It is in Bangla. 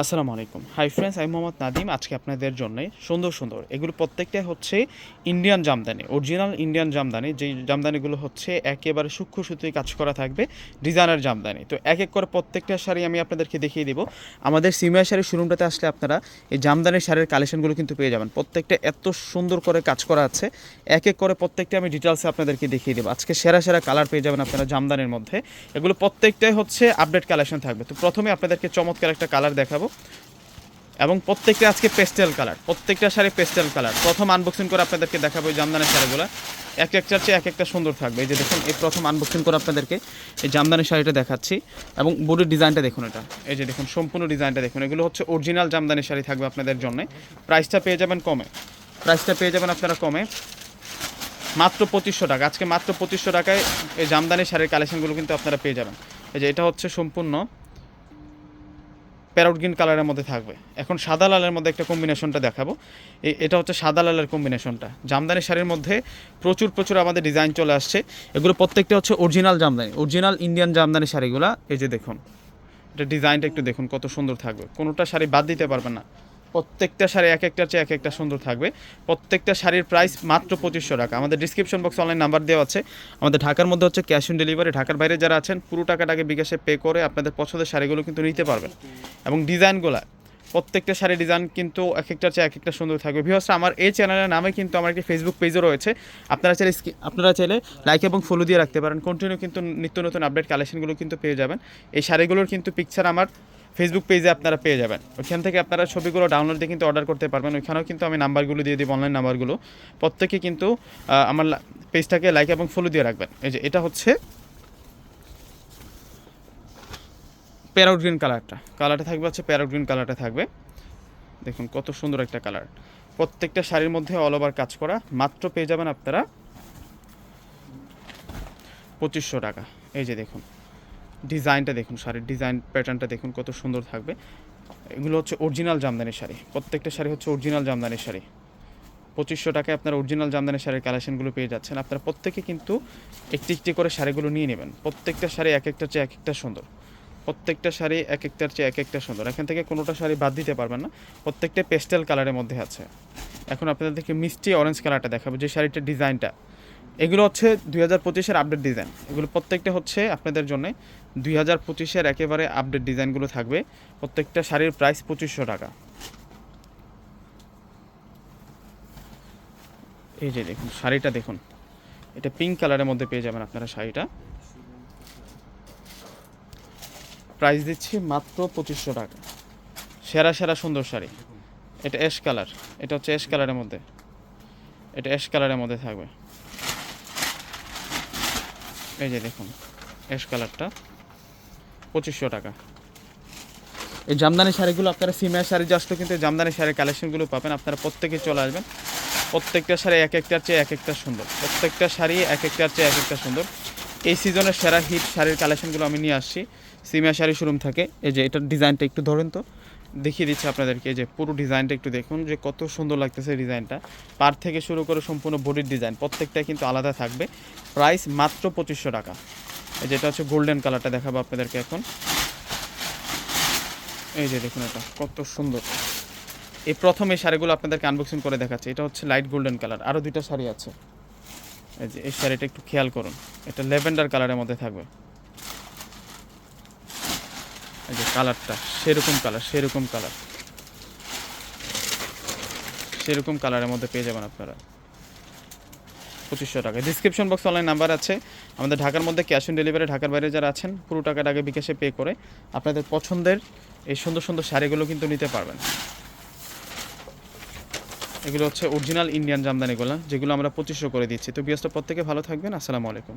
আসসালামু আলাইকুম। হাই ফ্রেন্ডস আমি মোহাম্মদ নাদিম। আজকে আপনাদের জন্য সুন্দর সুন্দর এগুলো প্রত্যেকটাই হচ্ছে Indian jamdani original Indian jamdani যেই জামদানিগুলো হচ্ছে একেবারে সূক্ষ্ম সুতোয় কাজ করা থাকবে ডিজাইনার জামদানি। তো এক এক করে প্রত্যেকটা শাড়ি আমি আপনাদেরকে দেখিয়ে দিব। আমাদের সিমিয়া শাড়ির শোরুমটাতে আসলে আপনারা এই জামদানির শাড়ির কালেকশনগুলো কিন্তু পেয়ে যাবেন। প্রত্যেকটা এত সুন্দর করে কাজ করা আছে। এক এক করে প্রত্যেকটা আমি ডিটেলসে আপনাদেরকে দেখিয়ে দেবো। আজকে সেরা সেরা কালার পেয়ে যাবেন আপনারা জামদানির মধ্যে। এগুলো প্রত্যেকটাই হচ্ছে আপডেট কালেকশন থাকবে। তো প্রথমে আপনাদেরকে চমৎকার একটা কালার দেখাবো। এবং প্রত্যেকটা আজকে পেস্টেল কালার প্রত্যেকটা শাড়ি পেস্টেল কালার প্রথম আনবক্সিং করে আপনাদেরকে দেখাবো জামদানি শাড়িগুলো। এক একটার চেয়ে এক একটা সুন্দর থাকবে। এই যে দেখুন, এই প্রথম আনবক্সিং করে আপনাদেরকে এই জামদানি শাড়িটা দেখাচ্ছি এবং বডির ডিজাইনটা দেখুন এটা। এই যে দেখুন, সম্পূর্ণ ডিজাইনটা দেখুন। এগুলো হচ্ছে অরিজিনাল জামদানি শাড়ি থাকবে আপনাদের জন্য। প্রাইসটা পেয়ে যাবেন কমে। প্রাইসটা পেয়ে যাবেন আপনারা কমে। মাত্র পঁচিশশো টাকা। আজকে মাত্র পঁচিশশো টাকায় এই জামদানি শাড়ির কালেকশনগুলো কিন্তু আপনারা পেয়ে যাবেন। এই যে এটা হচ্ছে সম্পূর্ণ প্যারট গ্রিন কালারের মধ্যে থাকবে। এখন সাদা লালের মধ্যে একটা কম্বিনেশনটা দেখাবো। এটা হচ্ছে সাদা লালের কম্বিনেশনটা জামদানি শাড়ির মধ্যে প্রচুর প্রচুর আমাদের ডিজাইন চলে আসছে। এগুলো প্রত্যেকটা হচ্ছে original jamdani original Indian jamdani শাড়িগুলো। এই যে দেখুন, এটা ডিজাইনটা একটু দেখুন কত সুন্দর থাকবে। কোনোটা শাড়ি বাদ দিতে পারবেন না। প্রত্যেকটা শাড়ি এক একটার চেয়ে এক একটা সুন্দর থাকবে। প্রত্যেকটা শাড়ির প্রাইস মাত্র পঁচিশশো টাকা। আমাদের ডিসক্রিপশন বক্সে অনলাইন নাম্বার দেওয়া আছে। আমাদের ঢাকার মধ্যে হচ্ছে ক্যাশ অন ডেলিভারি ঢাকার বাইরে যারা আছেন, পুরো টাকাটাকে বিকাশে পে করে আপনাদের পছন্দের শাড়িগুলো কিন্তু নিতে পারবেন। এবং ডিজাইনগুলো, প্রত্যেকটা শাড়ি ডিজাইন কিন্তু এক একটার চেয়ে এক একটা সুন্দর থাকবে। ভিউয়ার্স আমার এই চ্যানেলের নামে কিন্তু আমার একটি ফেসবুক পেজও রয়েছে। আপনারা চাইলে আপনারা চাইলে লাইক এবং ফলো দিয়ে রাখতে পারেন। কন্টিনিউ কিন্তু নিত্য নতুন আপডেট কালেকশনগুলো কিন্তু পেয়ে যাবেন। এই শাড়িগুলোর কিন্তু পিকচার আমার ফেসবুক পেজে আপনারা পেয়ে যাবেন। ওইখান থেকে আপনারা ছবিগুলো ডাউনলোড দিয়ে কিন্তু অর্ডার করতে পারবেন। ওইখানেও কিন্তু আমি নাম্বারগুলো দিয়ে দিব অনলাইন নাম্বারগুলো প্রত্যেকে কিন্তু আমার পেজটাকে লাইক এবং ফলো দিয়ে রাখবেন। এই যে, এটা হচ্ছে প্যারাউট গ্রিন কালারটা কালারটা থাকবে হচ্ছে প্যারাউট গ্রিন কালারটা থাকবে। দেখুন, কত সুন্দর একটা কালার প্রত্যেকটা শাড়ির মধ্যে অল ওভার কাজ করা। মাত্র পেয়ে যাবেন আপনারা পঁচিশশো টাকা। এই যে, দেখুন। ডিজাইনটা দেখুন, শাড়ির ডিজাইন প্যাটার্নটা দেখুন কত সুন্দর থাকবে। এগুলো হচ্ছে অরিজিনাল জামদানি শাড়ি। প্রত্যেকটা শাড়ি হচ্ছে অরিজিনাল জামদানি শাড়ি। পঁচিশশো টাকায় আপনার অরিজিনাল জামদানি শাড়ির কালেকশনগুলো পেয়ে যাচ্ছেন। আপনারা প্রত্যেকে কিন্তু একটি একটি করে শাড়িগুলো নিয়ে নেবেন। প্রত্যেকটা শাড়ি এক একটা চেয়ে এক একটা সুন্দর। প্রত্যেকটা শাড়ি এক একটার চেয়ে এক একটা সুন্দর। এখান থেকে কোনোটা শাড়ি বাদ দিতে পারবেন না। প্রত্যেকটা পেস্টেল কালারের মধ্যে আছে। এখন আপনাদেরকে মিষ্টি অরেঞ্জ কালারটা দেখাবো, যে শাড়িটার ডিজাইনটা এগুলো হচ্ছে দুই হাজার পঁচিশের আপডেট ডিজাইন এগুলো প্রত্যেকটা হচ্ছে আপনাদের জন্য দুই হাজার পঁচিশের একেবারে আপডেট ডিজাইনগুলো থাকবে। প্রত্যেকটা শাড়ির প্রাইস পঁচিশশো টাকা। এই যে দেখুন, শাড়িটা দেখুন। এটা পিঙ্ক কালারের মধ্যে পেয়ে যাবেন আপনারা শাড়িটা। প্রাইস দিচ্ছি মাত্র পঁচিশশো টাকা। সেরা সেরা, সুন্দর শাড়ি। এটা অ্যাশ কালার এটা হচ্ছে অ্যাশ কালারের মধ্যে। এটা অ্যাশ কালারের মধ্যে থাকবে। এই যে দেখুন অ্যাশ কালারটা পঁচিশশো টাকা। এই জামদানি শাড়িগুলো আপনারা সিমিয়া শাড়ি আসলে কিন্তু জামদানি শাড়ির কালেকশনগুলো পাবেন, আপনারা প্রত্যেকে চলে আসবেন। প্রত্যেকটা শাড়ি এক একটার চেয়ে এক একটা সুন্দর। প্রত্যেকটা শাড়ি এক একটার চেয়ে এক একটা সুন্দর। এই সিজনের সেরা হিট শাড়ির কালেকশনগুলো আমি নিয়ে আসছি। সিমিয়া শাড়ি শোরুম থাকে। এই যে এটার ডিজাইনটা একটু ধরেন তো। দেখিয়ে দিচ্ছি আপনাদেরকে যে পুরো ডিজাইনটা একটু দেখুন, যে কত সুন্দর লাগতেছে ডিজাইনটা। পার থেকে শুরু করে সম্পূর্ণ বডির ডিজাইন প্রত্যেকটাই কিন্তু আলাদা থাকবে। প্রাইস মাত্র পঁচিশশো টাকা। এই যেটা হচ্ছে গোল্ডেন কালারটা দেখাবো আপনাদেরকে এখন। এই যে দেখুন এটা, কত সুন্দর। এই প্রথম এই শাড়িগুলো আপনাদেরকে আনবক্সিং করে দেখাচ্ছে। এটা হচ্ছে লাইট গোল্ডেন কালার আরও দুইটা শাড়ি আছে। এই যে এই শাড়িটা একটু খেয়াল করুন, এটা ল্যাভেন্ডার কালারের মধ্যে থাকবে। যে কালারটা, সেরকম কালার সেরকম কালার। সেরকম কালারের মধ্যে পেয়ে যাবেন আপনারা। পঁচিশশো টাকা। ডিসক্রিপশন বক্স অনলাইন নাম্বার আছে। আমাদের ঢাকার মধ্যে ক্যাশ অন ডেলিভারি ঢাকার বাইরে যারা আছেন, পুরো টাকাটা আগে বিকাশে পে করে আপনাদের পছন্দের এই সুন্দর সুন্দর শাড়িগুলো কিন্তু নিতে পারবেন। এগুলো হচ্ছে অরিজিনাল ইন্ডিয়ান জামদানিগুলো, যেগুলো আমরা পঁচিশশো করে দিচ্ছি। তো বিয়াসটা প্রত্যেকে ভালো থাকবেন। আসসালামু আলাইকুম।